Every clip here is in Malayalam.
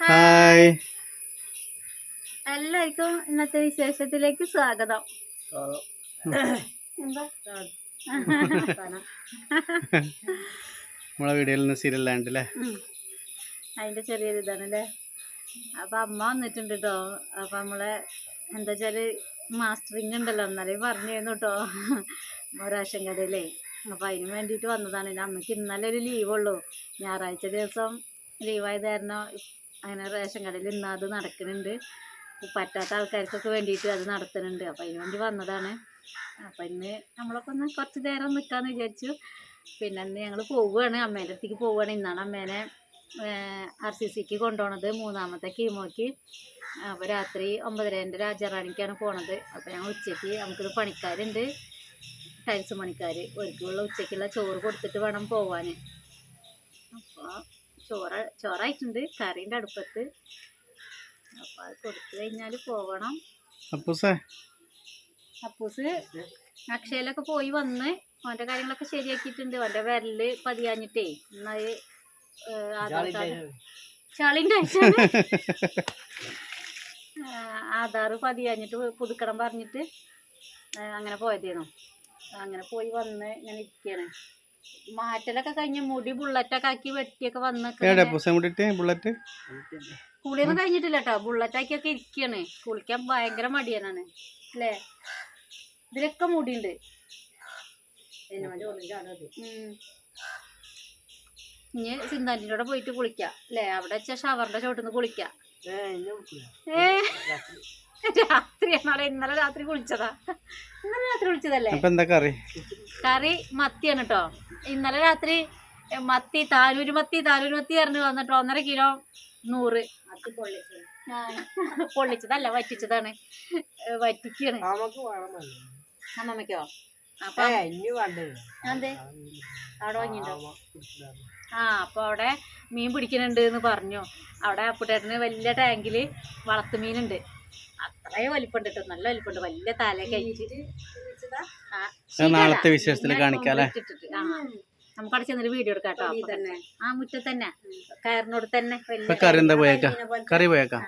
ഹായ് എല്ലാവർക്കും ഇന്നത്തെ വിശേഷത്തിലേക്ക് സ്വാഗതം. നമ്മളെ വീഡിയോയിൽ നിന്ന് അല്ലേ അതിന്റെ ചെറിയൊരു ഇതാണ് അല്ലേ അപ്പൊ അമ്മ വന്നിട്ടുണ്ട് കേട്ടോ അപ്പൊ നമ്മളെ എന്താ വെച്ചാൽ മാസ്റ്ററിങ് ഉണ്ടല്ലോ എന്നാലും പറഞ്ഞിരുന്നു കേട്ടോ ഒരാശം കടയിലേ അപ്പൊ അതിന് വേണ്ടിയിട്ട് വന്നതാണ്. എന്റെ അമ്മയ്ക്ക് ഇന്നലെ ഒരു ലീവുള്ളൂ ഞായറാഴ്ച ദിവസം ലീവായത് കാരണം അങ്ങനെ റേഷൻ കടയിൽ ഇന്ന് അത് നടക്കുന്നുണ്ട്. പറ്റാത്ത ആൾക്കാർക്കൊക്കെ വേണ്ടിയിട്ട് അത് നടത്തുന്നുണ്ട്. അപ്പം അതിന് വേണ്ടി വന്നതാണ്. അപ്പം ഇന്ന് നമ്മളൊക്കെ ഒന്ന് കുറച്ച് നേരം നിൽക്കാമെന്ന് വിചാരിച്ചു. പിന്നെ ഇന്ന് ഞങ്ങൾ പോവുകയാണ്. അമ്മേന്റെ അടുത്തേക്ക് പോവുകയാണ്. ഇന്നാണ് അമ്മേനെ ആർ സി സിക്ക് കൊണ്ടുപോണത് മൂന്നാമത്തെ കീമോക്ക് അപ്പോൾ രാത്രി ഒമ്പതരേന്റെ രാജാറാണിക്കാണ് പോണത്. അപ്പോൾ ഞങ്ങൾ ഉച്ചയ്ക്ക് നമുക്കൊരു പണിക്കാരുണ്ട്. ടൈൽസ് പണിക്കാർ ഒരിക്കലുള്ള ഉച്ചയ്ക്കുള്ള ചോറ് കൊടുത്തിട്ട് വേണം പോവാൻ ചോറ് ചോറായിട്ടുണ്ട്. കറീന്റെ അടുപ്പത്ത്. അപ്പൊ അത് കൊടുത്തു കഴിഞ്ഞാൽ പോകണം അപ്പൂസേ. അപ്പൂസ് അക്ഷയയിലൊക്കെ പോയി വന്ന് അവന്റെ കാര്യങ്ങളൊക്കെ ശരിയാക്കിയിട്ടുണ്ട്. അവന്റെ വിരൽ പതിയാഞ്ഞിട്ടേ എന്നാൽ ചളിന്റെ കാർഡ് ചളിന്റെ ആധാർ പതിയാഞ്ഞിട്ട് പുതുക്കണം പറഞ്ഞിട്ട് അങ്ങനെ പോയതേനു. അങ്ങനെ പോയി വന്ന് ഇങ്ങനെ ഇരിക്കുകയാണ് മാറ്റലൊക്കെ കഴിഞ്ഞ് മുടി ബുള്ളറ്റൊക്കെ ആക്കി വെട്ടിയൊക്കെ വന്നൊക്കെ ബുള്ളറ്റ്? കുളിയൊന്നും കഴിഞ്ഞിട്ടില്ല കേട്ടോ ബുള്ളറ്റാക്കിയൊക്കെ ഇരിക്കുകയാണ് കുളിക്കാൻ ഭയങ്കര മടിയനാണ് അല്ലേ? ഇതിലൊക്കെ മുടിയുണ്ട്. ഇനി സിന്താന്റിന്റെ കൂടെ പോയിട്ട് കുളിക്കാം. അല്ലേ? അവിടെ വെച്ചാൽ ഷവറിന്റെ ചോട്ടിന്ന് കുളിക്കാം. ഏ രാത്രിയാണോ ഇന്നലെ രാത്രി കുളിച്ചതാ. ഇന്നലെ രാത്രി കുളിച്ചതല്ലേ? എന്താ കറി? കറി മത്തിയാണ് കേട്ടോ ഇന്നലെ രാത്രി മത്തി താനൂര് മത്തി താനൂര് മത്തി പറഞ്ഞു വന്നിട്ടോ ഒന്നര കിലോ നൂറ്. പൊള്ളിച്ചതല്ല വറ്റിച്ചതാണ്. വറ്റിക്കാണ്. അമ്മമ്മക്കോ അപ്പൊ അതെ അവിടെ വാങ്ങിണ്ടോ ആ അപ്പൊ അവിടെ മീൻ പിടിക്കുന്നുണ്ട് എന്ന് പറഞ്ഞു. അവിടെ അപ്പുട്ടേട്ടന് വലിയ ടാങ്കിൽ വളർത്തു മീനുണ്ട്. അത്രയും വലിപ്പുണ്ട് കേട്ടോ നല്ല വലിപ്പുണ്ട് വലിയ തലയൊക്കെ കഴിച്ചിട്ട് ആ, അത് നാളത്തെ. വിശേഷത്തിൽ ഞാൻ കാണിക്കാം അല്ലേ? ഇട്ടിട്ട്. ആ. നമുക്ക് അവിടെ ചെന്നൊരു വീഡിയോ എടുക്കാം കേട്ടോ അപ്പൊ തന്നെ ആ മുറ്റത്ത് തന്നെ കയറിനോട് തന്നെ കറി എന്താ പോയേക്കാ? കറി പോയേക്കാം?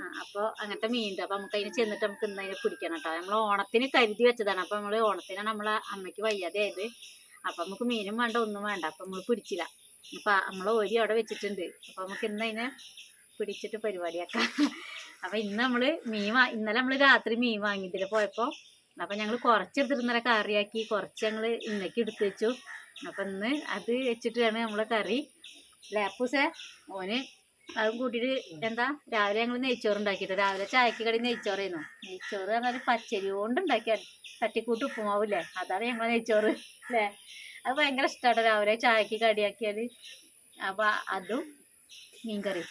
ആ, അപ്പൊ അങ്ങനത്തെ മീനുണ്ട് അപ്പൊ നമുക്ക് അതിന് ചെന്നിട്ട് നമുക്ക് ഇന്ന് അതിനെ പിടിക്കണം കേട്ടോ നമ്മൾ ഓണത്തിന് കരുതി വെച്ചതാണ്. അപ്പൊ നമ്മൾ ഓണത്തിനാണ് നമ്മളെ അമ്മയ്ക്ക് വയ്യാതെ ആയത്. അപ്പൊ നമുക്ക് മീനും വേണ്ട ഒന്നും വേണ്ട. അപ്പൊ നമ്മൾ പിടിച്ചില്ല അപ്പൊ നമ്മൾ ഒരു അവിടെ വെച്ചിട്ടുണ്ട്. അപ്പൊ നമുക്ക് ഇന്ന് അതിനെ പിടിച്ചിട്ട് പരിപാടിയാക്കാം. അപ്പൊ ഇന്ന് നമ്മൾ മീൻ ഇന്നലെ നമ്മൾ രാത്രി മീൻ വാങ്ങിയതിൽ പോയപ്പോ. അപ്പൊ ഞങ്ങൾ കുറച്ചെടുത്തിട്ട് ഇന്നലെ കറിയാക്കി കുറച്ച് ഞങ്ങൾ ഇന്നേക്ക് എടുത്തു വെച്ചു. അപ്പൊ ഇന്ന് അത് വെച്ചിട്ടാണ് നമ്മളെ കറി. ലാപ്പൂസേ ഓന് അതും കൂട്ടിയിട്ട് എന്താ രാവിലെ ഞങ്ങൾ നെയ്ച്ചോറ് ഉണ്ടാക്കിയിട്ട് രാവിലെ ചായക്ക് കടി നെയ്ച്ചോറായിരുന്നു നെയ്ച്ചോറ് പറഞ്ഞാൽ പച്ചരി കൊണ്ട് ഉണ്ടാക്കിയ തട്ടിക്കൂട്ട് ഉപ്പുമാവില്ലേ? അതാണ് ഞങ്ങൾ നെയ്ച്ചോറ്. അല്ലേ? അത് ഭയങ്കര ഇഷ്ടമാണ് രാവിലെ ചായക്ക് കടിയാക്കിയാൽ അപ്പൊ അതും മീൻകറി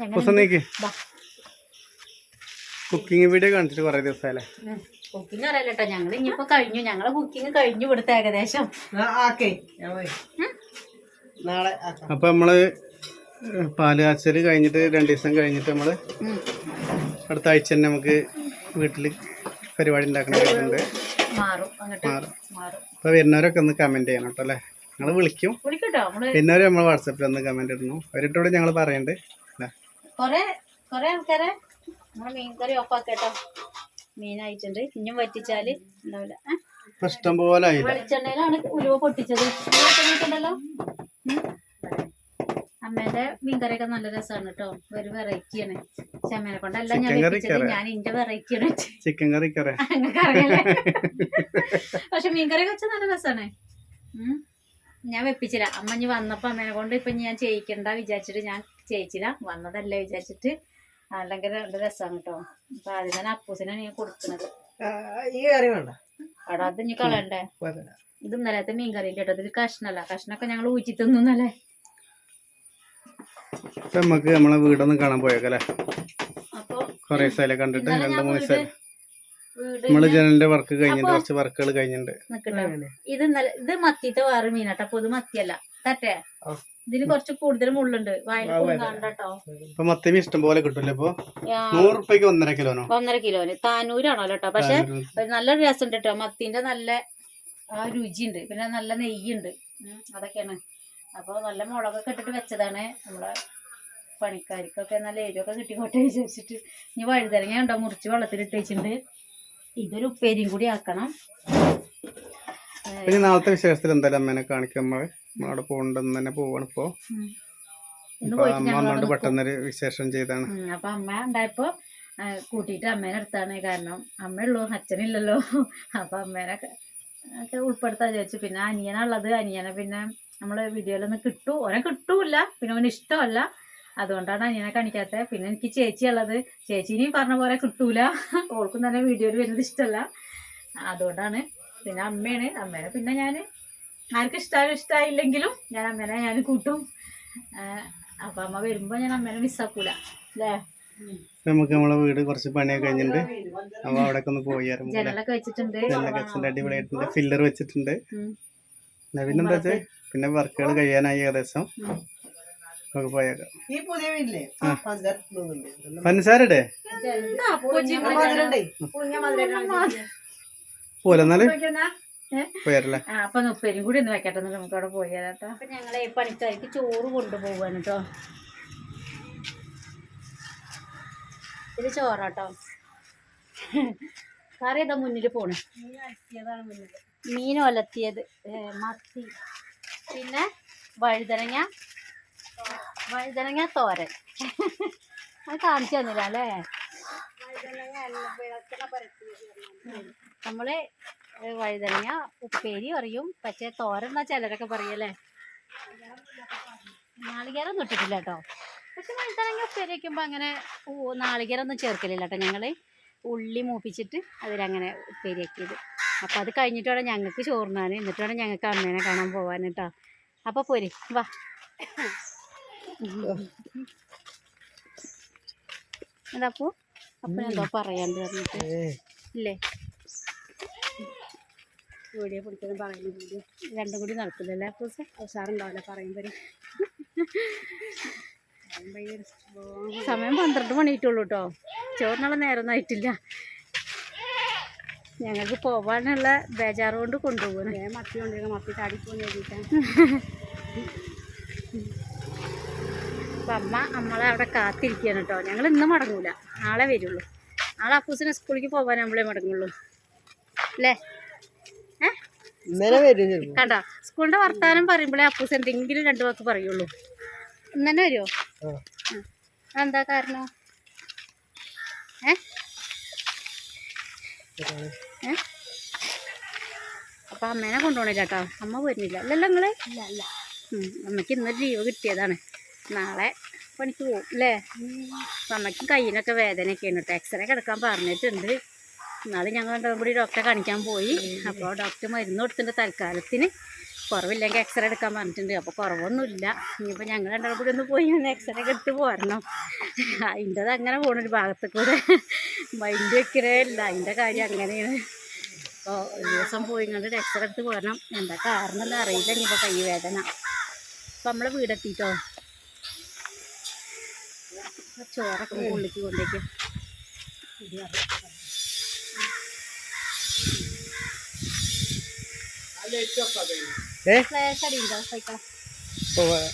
ഞങ്ങൾ കുക്കിംഗ് വീഡിയോ കാണിച്ചിട്ട് കുറെ ദിവസമല്ലേ? കുക്കിംഗ് അറിയില്ല കേട്ടോ ഞങ്ങൾ ഇനിയിപ്പോ കഴിഞ്ഞു. ഞങ്ങളെ കുക്കിംഗ് കഴിഞ്ഞു ഇവിടുത്തെ ഏകദേശം. അപ്പൊ നമ്മൾ പാൽ കാച്ചൽ കഴിഞ്ഞിട്ട് രണ്ട് ദിവസം കഴിഞ്ഞിട്ട് നമ്മൾ. അടുത്ത ആഴ്ച തന്നെ നമുക്ക് വീട്ടിൽ പരിപാടി മാറും. മാറും. അപ്പൊ വരുന്നവരൊക്കെ ഒന്ന് കമന്റ് ചെയ്യണം കേട്ടോ അല്ലേ? ഞങ്ങൾ വിളിക്കും. വരുന്നവരെ നമ്മൾ വാട്സപ്പിൽ ഒന്ന് കമന്റ് ഇടുന്നു അവരിട്ടോട് ഞങ്ങൾ പറയണ്ട്. അല്ലേ കൊറേ കൊറേ ആൾക്കാരെ നമ്മൾ മീൻകറി ഓഫാക്കട്ടോ മീനായിട്ടുണ്ട് ഇനിയും വറ്റിച്ചാൽ ഉണ്ടാവില്ല. ഇഷ്ടം പോലെ വെളിച്ചെണ്ണയിലാണ് ഉലുവ പൊട്ടിച്ചത്. ഉണ്ടല്ലോ അമ്മേന്റെ മീൻകറിയൊക്കെ നല്ല രസമാണ് കേട്ടോ. ഒരു വെറൈറ്റിയാണ്. ചെമ്മേനെ കൊണ്ടല്ല ഞാൻ വെപ്പിച്ചത്. ഞാൻ ഇന്റെ വെറൈറ്റിയാണ് ചിക്കൻ കറി അറിയാലേ. പക്ഷെ മീൻകറി വെച്ചാൽ നല്ല രസമാണ് ഞാൻ വെപ്പിച്ചില്ല. അമ്മ ഇനി വന്നപ്പോ അമ്മേനെ കൊണ്ട് ഇപ്പൊ ഞാൻ ചെയ്യിക്കണ്ട വിചാരിച്ചിട്ട് ഞാൻ ചെയ്യിച്ചില്ല. വന്നതല്ലേ വിചാരിച്ചിട്ട്. അല്ലെങ്കിൽ നല്ല രസമാണ് കേട്ടോ അപ്പൊ അതിനാണ് അപ്പൂസിനാണ് ഞാൻ കൊടുക്കുന്നത് ഈ കറി വേണ്ട. അവിടെ അത് ഇനി കളയണ്ടേ? ഇത് ഇന്നലത്തെ മീൻകറി കേട്ടോ ഇത് കഷ്ണല്ല. കഷ്ണൊക്കെ ഞങ്ങൾ ഊറ്റി തിന്നുന്നല്ലേ? നമുക്ക് നമ്മളെ വീടൊന്നും കാണാൻ പോയേക്കല്ലേ? കൊറേ സ്ഥലം കണ്ടിട്ട് രണ്ട് മൂന്ന് സ്ഥലം. വീട് നമ്മൾ ജനലിന്റെ വർക്ക് കഴിഞ്ഞിട്ട് കുറച്ച് വർക്കുകൾ കഴിഞ്ഞിട്ടുണ്ട് ഇത് ഇന്നലെ ഇത് മത്തിത്തെ വേറെ മീനാട്ടോ അപ്പൊ ഇത് മത്തിയല്ല. തട്ടേ. ഇതിന് കുറച്ച് കൂടുതൽ മുള്ളുണ്ട്. ഇപ്പൊ ഇഷ്ടം പോലെ കിട്ടൂലേ ഇപ്പൊ? നൂറ് റുപ്യക്ക് ഒന്നര കിലോനോ? ഒന്നര കിലോന്. താനൂരാണോ കേട്ടോ പക്ഷെ നല്ല നല്ലൊരു രസം കേട്ടോ മത്തിന്റെ നല്ല ആ രുചിയുണ്ട്. പിന്നെ നല്ല നെയ്യുണ്ട്. ഉണ്ട് അതൊക്കെയാണ്. അപ്പൊ നല്ല മുളകൊക്കെ ഇട്ടിട്ട് വെച്ചതാണ് നമ്മളെ പണിക്കാർക്കൊക്കെ നല്ല എരിവൊക്കെ കിട്ടിക്കോട്ടെ വിചാരിച്ചിട്ട്. ഇനി വഴുതരങ്ങ ഉണ്ടോ? മുറിച്ച് വെള്ളത്തിലിട്ട് വെച്ചിട്ടുണ്ട്. ഇതൊരു ഉപ്പേരിയും കൂടി ആക്കണം. പിന്നെ നാളത്തെ വിശേഷത്തിൽ എന്തായാലും അമ്മേനെ കാണിക്കാം നമ്മളവിടെ പോകണ്ടെന്ന് തന്നെ പോവാണ് ഇപ്പോ. അമ്മ വന്നോണ്ട് പെട്ടെന്നൊരു വിശേഷം ചെയ്താണ്. അപ്പൊ അമ്മ ഉണ്ടായപ്പോ കൂട്ടിയിട്ട് അമ്മേനെ അടുത്താണ്. കാരണം അമ്മയുള്ളൂ അച്ഛനില്ലല്ലോ. അപ്പൊ അമ്മേനെ ഒക്കെ ഉൾപ്പെടുത്താൻ വിചാരിച്ചു. പിന്നെ അനിയനുള്ളത് അനിയനെ പിന്നെ നമ്മൾ വീഡിയോയിലൊന്നും കിട്ടു. ഓനെ കിട്ടൂല പിന്നെ ഓന് ഇഷ്ടമല്ല. അതുകൊണ്ടാണ് അനിയനെ കാണിക്കാത്തത്. പിന്നെ എനിക്ക് ചേച്ചി ഉള്ളത്. ചേച്ചിനെയും പറഞ്ഞ പോലെ കിട്ടൂല. ഓൾക്കും തന്നെ വീഡിയോയിൽ വരുന്നത് ഇഷ്ടമല്ല. അതുകൊണ്ടാണ് പിന്നെ അമ്മയാണ്. അമ്മേനെ പിന്നെ ഞാൻ ആർക്കും ഇഷ്ടമായാലും ഇഷ്ടമായില്ലെങ്കിലും ഞാൻ അമ്മേനെ ഞാൻ കൂട്ടും. അപ്പം അമ്മ വരുമ്പോ ഞാൻ അമ്മേനെ മിസ്സാക്കൂല അല്ലേ നമുക്ക് നമ്മളെ വീട് കുറച്ച് പണിയൊക്കെ കഴിഞ്ഞിട്ടുണ്ട്. അപ്പൊ അവിടെ ഒന്ന് പോയി ജനലൊക്കെ വെച്ചിട്ടുണ്ട്. അടിപൊളിയായിട്ടുണ്ട് ഫില്ലർ വെച്ചിട്ടുണ്ട്. പിന്നെന്താ വെച്ചാൽ പിന്നെ വർക്കുകൾ കഴിയാനായി ഏകദേശം. നമുക്ക് പോയേക്കാം. പഞ്ചസാരടെ പോലെ എന്നാൽ? അപ്പൊ ഉപ്പേരും കൂടി ഒന്ന് വെക്കട്ടെ നമുക്ക് അവിടെ പോയി കേട്ടോ. അപ്പൊ ഞങ്ങളെ പണിക്കാർക്ക് ചോറ് കൊണ്ടുപോവാണ് കേട്ടോ. ഇത് ചോറാട്ടോ. കറി ഏതാ മുന്നിൽ പോണ്? മീൻ ഒലത്തിയത് മത്തി. പിന്നെ വഴുതനങ്ങ വഴുതനങ്ങ തോരൻ. അത് കാണിച്ചു തന്നില്ല അല്ലേ. നമ്മൾ വഴുതനങ്ങ ഉപ്പേരി പറയും. പക്ഷെ തോരൻ എന്നാ ചിലരൊക്കെ പറയല്ലേ നാളികേരം ഒന്നും ഇട്ടിട്ടില്ല കേട്ടോ. പക്ഷെ വഴുതനങ്ങ ഉപ്പേരി വയ്ക്കുമ്പോൾ അങ്ങനെ നാളികേരം ഒന്നും ചേർക്കലില്ല കേട്ടോ ഞങ്ങൾ ഉള്ളി മൂപ്പിച്ചിട്ട് അതിലങ്ങനെ ഉപ്പേരി ആക്കിയത്. അപ്പോൾ അത് കഴിഞ്ഞിട്ട് വേണം ഞങ്ങൾക്ക് ചോറിനാൻ എന്നിട്ട് വേണം ഞങ്ങൾക്ക് അമ്മേനെ കാണാൻ പോവാൻ കേട്ടോ. അപ്പോൾ പോരി വാ. എന്താപ്പൂ അപ്പൂ എന്തോ പറയാണ്ട് പറഞ്ഞിട്ട്? ഇല്ലേ? വീഡിയോ പിടിക്കുന്ന പറയുന്ന വീഡിയോ രണ്ടും കൂടി നടക്കില്ലല്ലേ അപ്പൂസ് ഉഷാറുണ്ടാവില്ല പറയുമ്പോൾ സമയം പന്ത്രണ്ട് മണിയിട്ടുള്ളൂ കേട്ടോ ചോറിനുള്ള നേരമൊന്നും ആയിട്ടില്ല. ഞങ്ങൾക്ക് പോവാനുള്ള ബേജാറ് കൊണ്ട് കൊണ്ടുപോകണം മത്തി കൊണ്ടിരിക്കണം മത്തി ചാടിപ്പോന്ന് എഴുതിയിട്ടാണ് അപ്പം അമ്മ നമ്മളെ അവിടെ കാത്തിരിക്കുകയാണ് കേട്ടോ ഞങ്ങൾ ഇന്ന് മടങ്ങൂല. നാളെ വരുള്ളൂ. നാളെ അപ്പൂസിനെ സ്കൂളിലേക്ക് പോകാൻ നമ്മളെ മടങ്ങുള്ളൂ. അല്ലേ ഏ ഇന്നലെ വരും ചിലപ്പോ കണ്ടോ? സ്കൂളിന്റെ വർത്താനം പറയുമ്പോഴേ അപ്പൂസ് എന്തെങ്കിലും രണ്ടു വാക്ക് പറയുള്ളൂ. ഇന്നെ വരുമോ ആ. എന്താ കാരണം? ഏ? അപ്പൊ അമ്മേനെ കൊണ്ടുപോണില്ല കേട്ടോ. അമ്മ വരുന്നില്ല അല്ലല്ലോ നിങ്ങൾ? അമ്മയ്ക്ക് അമ്മയ്ക്ക് ഇന്നൊരു ലീവ് കിട്ടിയതാണ്. നാളെ പണിക്ക് പോകും അല്ലേ? അമ്മയ്ക്കും കയ്യിനൊക്കെ വേദനയൊക്കെയാണ് കേട്ടോ. എക്സ്റേ കിടക്കാൻ പറഞ്ഞിട്ടുണ്ട്. എന്നാലും ഞങ്ങൾ രണ്ടും കൂടി ഡോക്ടറെ കാണിക്കാൻ പോയി. അപ്പോൾ ഡോക്ടർ മരുന്ന് കൊടുത്തിട്ടുണ്ട് തൽക്കാലത്തിന്. കുറവില്ലെങ്കിൽ എക്സ്റേ എടുക്കാൻ പറഞ്ഞിട്ടുണ്ട്. അപ്പോൾ കുറവൊന്നുമില്ല. ഇനിയിപ്പോൾ ഞങ്ങൾ രണ്ടും കൂടി ഒന്ന് പോയി ഒന്ന് എക്സ്റേ ഒക്കെ എടുത്ത് പോരണം. അതിന്റെത് അങ്ങനെ പോകണൊരു ഭാഗത്ത് കൂടെ. മൈൻഡ് വെക്കരേ ഇല്ല. അതിന്റെ കാര്യം അങ്ങനെയാണ്. അപ്പോൾ ഒരു ദിവസം പോയി കണ്ടിട്ട് എക്സ്റേ എടുത്ത് പോരണം. എന്താ കാരണം എന്ന് അറിയില്ല. ഇനിയിപ്പോൾ കൈ വേദന. അപ്പോൾ നമ്മളെ വീടെത്തിട്ടോ ചോറൊക്കെ ഉള്ളിക്ക് കൊണ്ടേക്ക് കയറാം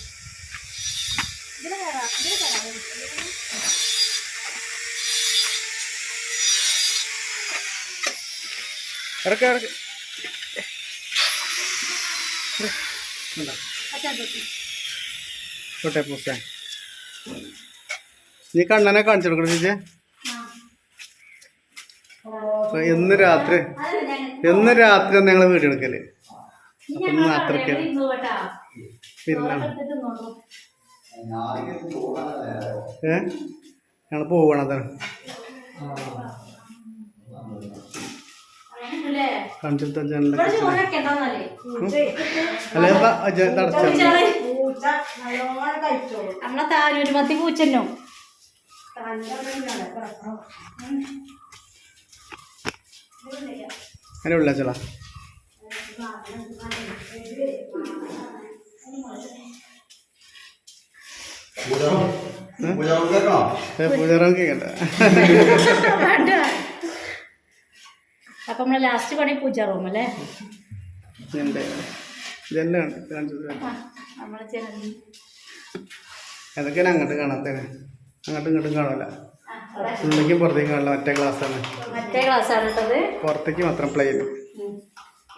ഇറക്ക നീ കണ്ണനെ കാണിച്ചു ചേച്ചി? എന്ന് രാത്രി എന്ന് രാത്രി ഞങ്ങൾ വീഡിയോ എടുക്കൽ. അപ്പൊ ഇന്ന് അത്രയ്ക്ക് പിന്നെ ഏ? ഞങ്ങൾ പോവണതാണ് അല്ലെ നമ്മളെ താനൂര് മത്തി പൂച്ചന്നോ അങ്ങനെ ഉള്ള ചേള കേൾക്കണ്ട അപ്പൊ നമ്മളെ ലാസ്റ്റ് പണി പൂജ റൂം അല്ലേ? അതൊക്കെയാണ് അങ്ങോട്ട് കാണാത്തത് അങ്ങോട്ടും ഇങ്ങോട്ടും കാണില്ല ഉള്ളിലേക്കും പുറത്തേക്കും കാണില്ല മറ്റേ ക്ലാസ്സാണ് മറ്റേ ക്ലാസ്സാണ് പുറത്തേക്ക് മാത്രം പ്ലെയിൻ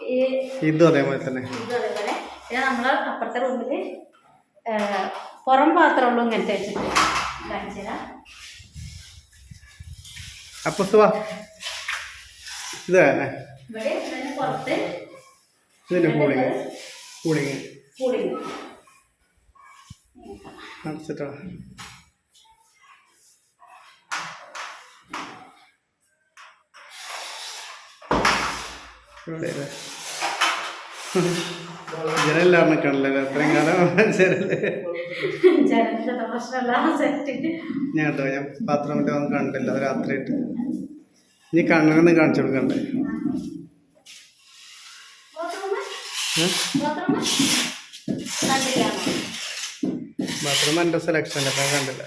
ഈ ഇതും അതേപോലെ തന്നെ. നമ്മൾ അപ്പുറത്തെ റൂമിൽ പുറം പാത്രമുള്ളൂ ഇങ്ങനത്തെ വെച്ചിട്ട്. കാണിച്ചു തരാം. അപ്പൊ സുവാ ഇത് ഇവിടെ ഇതിന് പുറത്ത് ഇതിന്റെ കൂളിങ് കൂളിങ് കൂളിങ് അടച്ചിട്ടാ ഇവിടെ ഇല്ലേ? ജനലിലാണ് കാണില്ല അത്രയും കാലം ഞാൻ കേട്ടോ ഞാൻ ബാത്റൂമിൽ ഒന്നും കണ്ടില്ല രാത്രിയായിട്ട്. ഇനി കണ്ണനൊന്നും കാണിച്ചു കൊടുക്കണ്ടേ? ബാത്റൂം എന്റെ സെലക്ഷൻ അല്ല? കണ്ടില്ല.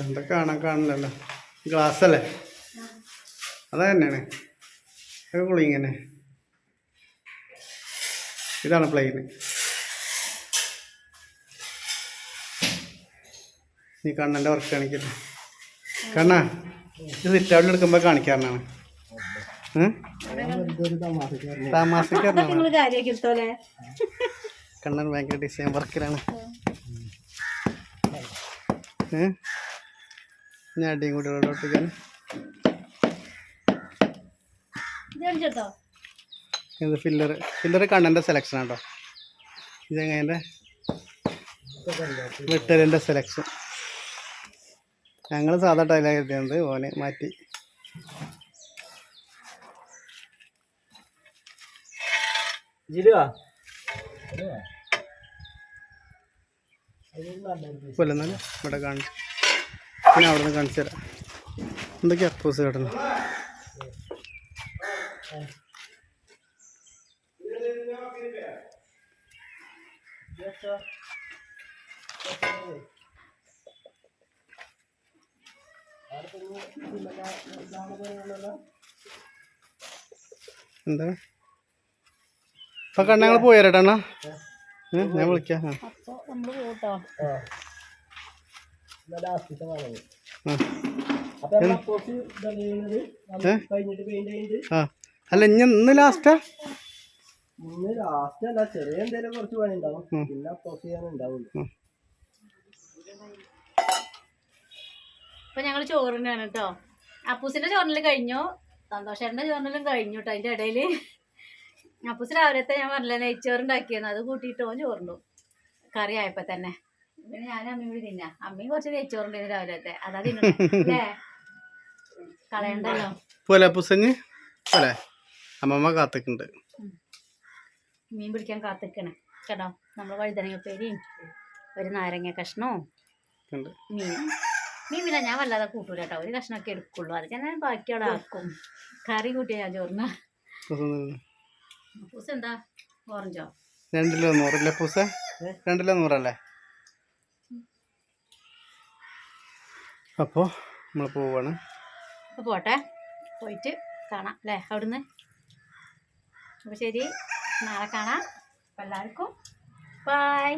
എന്താ കാണാൻ കാണില്ലല്ലോ ഗ്ലാസ് അല്ലേ അത് തന്നെയാണ്. അത് കൂളിങ് തന്നെ ഇതാണ് പ്ലെയിന് നീ കണ്ണന്റെ വർക്ക് കാണിക്കില്ലേ കണ്ണാ ഇത് സിറ്റ് ഔട്ടിൽ എടുക്കുമ്പോൾ കാണിക്കാറാണ് താമസിക്കാറുണ്ട് കണ്ണൻ ഭയങ്കര ഡിസൈൻ വർക്കിലാണ് ഞാൻ അടിയും കൂടി ഇത് ഫില്ലർ ഫില്ലർ കണ്ണന്റെ സെലക്ഷൻ ആട്ടോ. ഇതെങ്ങനെ വെട്ടലിന്റെ സെലക്ഷൻ ഞങ്ങൾ സാധാ ടൈലാണ് കരുതിയത് ഓനെ മാറ്റി. ജിലുവാ? കൊല്ലുന്നാലും ഇവിടെ കാണിച്ചു. പിന്നെ അവിടെ നിന്ന് കാണിച്ചു തരാം. എന്തൊക്കെയാ അപ്പോസ് കിടന്നു എന്താ? ഇപ്പൊ കണ്ണങ്ങൾ പോയാരട്ടാ ഞാൻ വിളിക്കാം. നമ്മൾ പോട്ടോ അല്ല ഇനി ഇന്ന് ലാസ്റ്റാ ഇന്ന് ലാസ്റ്റ് അല്ല ചെറിയ എന്തെങ്കിലും കുറച്ച് പണി ഉണ്ടാവും. പിന്നെ അപ്പോസ് ചെയ്യാൻ ഉണ്ടാവുള്ളൂ. ഞങ്ങൾ ചോറിനാണ് കേട്ടോ. അപ്പൂസിന്റെ ചോറിനെല്ലാം കഴിഞ്ഞു. സന്തോഷേട്ടന്റെ ചോറിനെല്ലാം കഴിഞ്ഞു കേട്ടോ അതിന്റെ ഇടയിൽ. അപ്പൂസ് രാവിലത്തെ ഞാൻ പറഞ്ഞില്ല നെയ്ച്ചോറുണ്ടാക്കിയെന്ന്. അത് കൂട്ടിയിട്ട് ഓൻ ചോറുണ്ടു. കറി ആയപ്പോ തന്നെ. പിന്നെ ഞാൻ അമ്മയും കൂടി തിന്നാ. അമ്മയും കുറച്ച് നെയ്ച്ചോറുണ്ടായിരുന്നു രാവിലത്തെ അതാ തിന്നേ കളയണ്ടല്ലോ. പോലെ പുസഞ്ഞ് പോലെ. അമ്മമ്മ കാത്തിക്കുണ്ട്. മീൻ പിടിക്കാൻ കാത്തിക്കണേ. കേട്ടോ? നമ്മൾ വഴുതനങ്ങപ്പേരിയും ഒരു നാരങ്ങ കഷ്ണവും മീൻ. മീൻ പിന്നെ ഞാൻ വല്ലാതെ കൂട്ടൂല കേട്ടോ. ഒരു കഷ്ണമൊക്കെ എടുക്കുള്ളൂ. അത് ഞാൻ ബാക്കി അവിടെ ആക്കും. കറി കൂട്ടിയ ഞാൻ ചോറിന്. പൂസ എന്താ? ഓറഞ്ചോ? രണ്ടിലോ നൂറല്ലേ പൂസ രണ്ടിലോ നൂറല്ലേ? അപ്പോൾ നമ്മൾ പോവാണ്. പോട്ടെ. പോയിട്ട് കാണാം അല്ലേ? അവിടുന്ന്. അപ്പോൾ ശരി. നാളെ കാണാം. എല്ലാവർക്കും. ബായ്